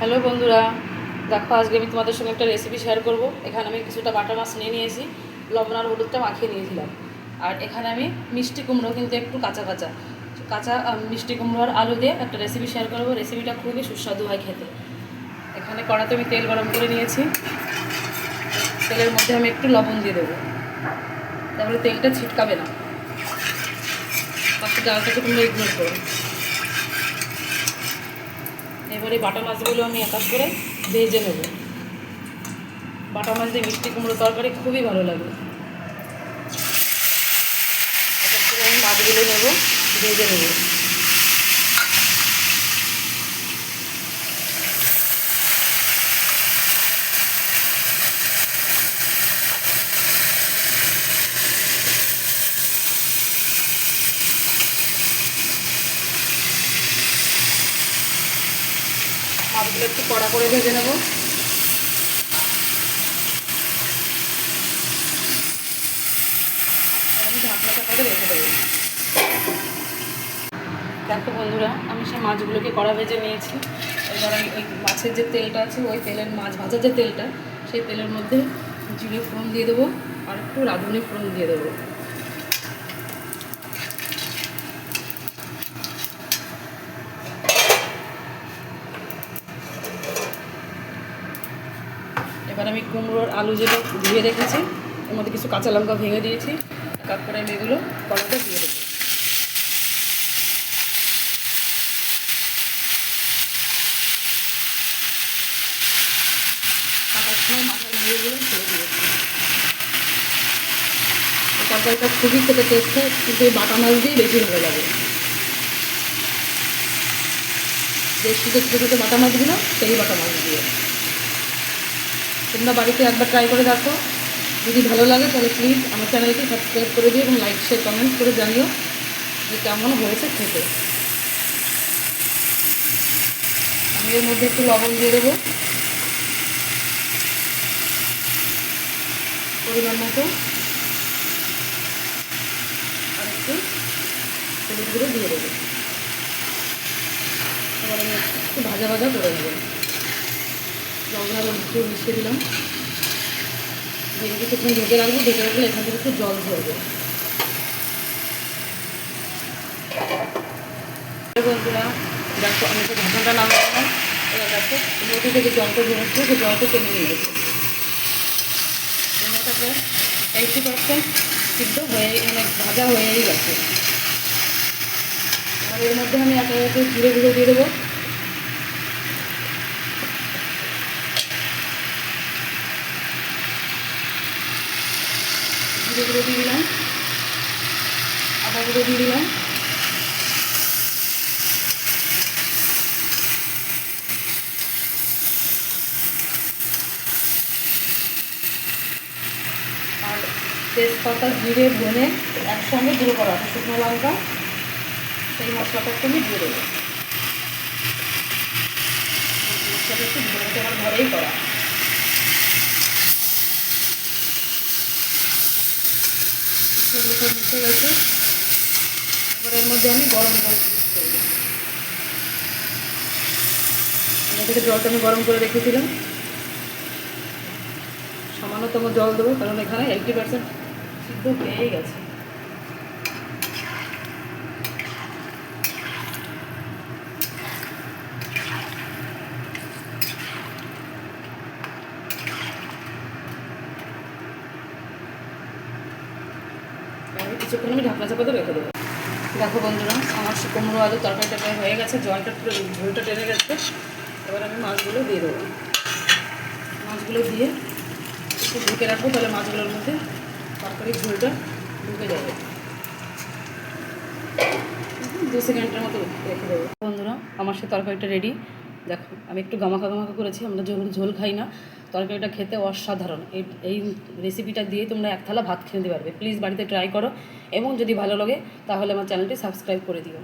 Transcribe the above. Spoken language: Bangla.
হ্যালো বন্ধুরা, দেখো আজকে আমি তোমাদের সঙ্গে একটা রেসিপি শেয়ার করব। এখানে আমি কিছুটা বাটা মাছ নিয়ে নিয়েছি, লবণ আর হলুদটা মাখিয়ে নিয়েছিলাম। আর এখানে আমি মিষ্টি কুমড়ো কিন্তু একটু কাঁচা কাঁচা। কাঁচা মিষ্টি কুমড়ো আর আলু দিয়ে একটা রেসিপি শেয়ার করব। রেসিপিটা খুবই সুস্বাদু হয় খেতে। এখানে কড়াতে আমি তেল গরম করে নিয়েছি। তেলের মধ্যে আমি একটু লবণ দিয়ে দেবো। তাহলে তেলটা ছিটকাবে না। পাশে ডালটাকে তোমরা ইগনোর করো। এবারে বাটা মাছগুলো আমি একাশ করে ভেজে নেব। বাটা মাছ দিয়ে মিষ্টি কুমড়ো তরকারি খুবই ভালো লাগে। একাশ করে আমি মাছগুলো নেব, ভেজে নেব। মাছগুলো একটু কড়া করে ভেজে নেব। আমি ঢাকনা চাপাতে রেখে দেবো। দেখো বন্ধুরা, আমি সেই মাছগুলোকে কড়া ভেজে নিয়েছি। এবার আমি ওই মাছের যে তেলটা আছে, ওই তেলের মাছ, ভাজার যে তেলটা, সেই তেলের মধ্যে জিরে ফোড়ন দিয়ে দেবো আর একটু রাঁধুনি ফোড়ন দিয়ে দেবো। এবার আমি কুমড়োর আলু যেটা ধুয়ে রেখেছি, এর মধ্যে কিছু কাঁচা লঙ্কা ভেঙে দিয়েছি, তারপরে আমি এগুলো কড়াতে দিয়ে এই তরকারিটা খুবই খেতে টেস্ট হয়, কিন্তু এই বাটা মাছ দিয়েই বেশি ভালো লাগে। দেশি যে ছোটো ছোটো বাটা মাছগুলো, সেই বাটা মাছ দিয়ে। তোমরা বাড়িতে একবার ট্রাই করে দেখো। যদি ভালো লাগে তাহলে প্লিজ আমার চ্যানেলকে সাবস্ক্রাইব করে দিও এবং লাইক শেয়ার কমেন্ট করে জানিও যে কেমন হয়েছে খেতে। আমি এর মধ্যে একটু লবণ দিয়ে দেবো। পরিমাণ মতো। আর একটু হলুদ গুঁড়ো দিয়ে দেবো। একটু ভাজা ভাজা করে নেব। লবণ হলুদ মিশিয়ে দিলাম। দিয়ে কিছুক্ষণ ঢেকে রাখব ঢেকে রাখলে এখান থেকে একটু জল বন্ধুরা, দেখো আমি তো ঢাকনাটা নামালাম এবার দেখো নদী থেকে জলটা ঝরেছে সেই জলটা টেনে নিয়ে গেছে এইটি পার্সেন্ট সিদ্ধ হয়ে মানে ভাজা হয়েই গেছে। আর এর মধ্যে আমি একে জিরে গুঁড়ো দিয়ে দেবো। জিরে গুঁড়ো দিয়ে দিলাম। আদা গুঁড়ো দিয়ে দিলাম। আর তেজপাতা জিরে ধনে একসঙ্গে গুঁড়ো করা আছে, শুকনো লঙ্কা, সেই মশলাটা একটু আমি দিয়ে দেবো। মশলাটা একটু ধনেটা আমার ঘরেই করা। সেগুলো সব মিশে গেছে এবার এর মধ্যে আমি গরম জল থেকে জলটা আমি গরম করে রেখেছিলাম। সামান্যতম জল দেবো, কারণ এখানে এইটি পার্সেন্ট সিদ্ধ হয়েই গেছে। কিছুক্ষণ আমি ঢাকনা চাপাতে রেখে দেবো। দেখো বন্ধুরা, আমার সে কুমড়ো আলু তরকারিটা প্রায় হয়ে গেছে, জলটা পুরো ঝোলটা টেনে গেছে। এবার আমি মাছগুলো দিয়ে দেবো। মাছগুলো দিয়ে একটু ঢুকে রাখব, তাহলে মাছগুলোর মধ্যে তরকারির ঝোলটা ঢুকে যাবে। দু সেকেন্ডের মতো রেখে দেবো। বন্ধুরা, আমার সে তরকারিটা রেডি দেখো, আমি একটু গামাখা গামাখা করেছি, আমরা ঝোল ঝোল খাই না তরকারিটা খেতে অসাধারণ। এই এই রেসিপিটা দিয়ে তোমরা এক থালা ভাত খেতে পারবে। প্লিজ বাড়িতে ট্রাই করো। এবং যদি ভালো লাগে, তাহলে আমার চ্যানেলটি সাবস্ক্রাইব করে দিও।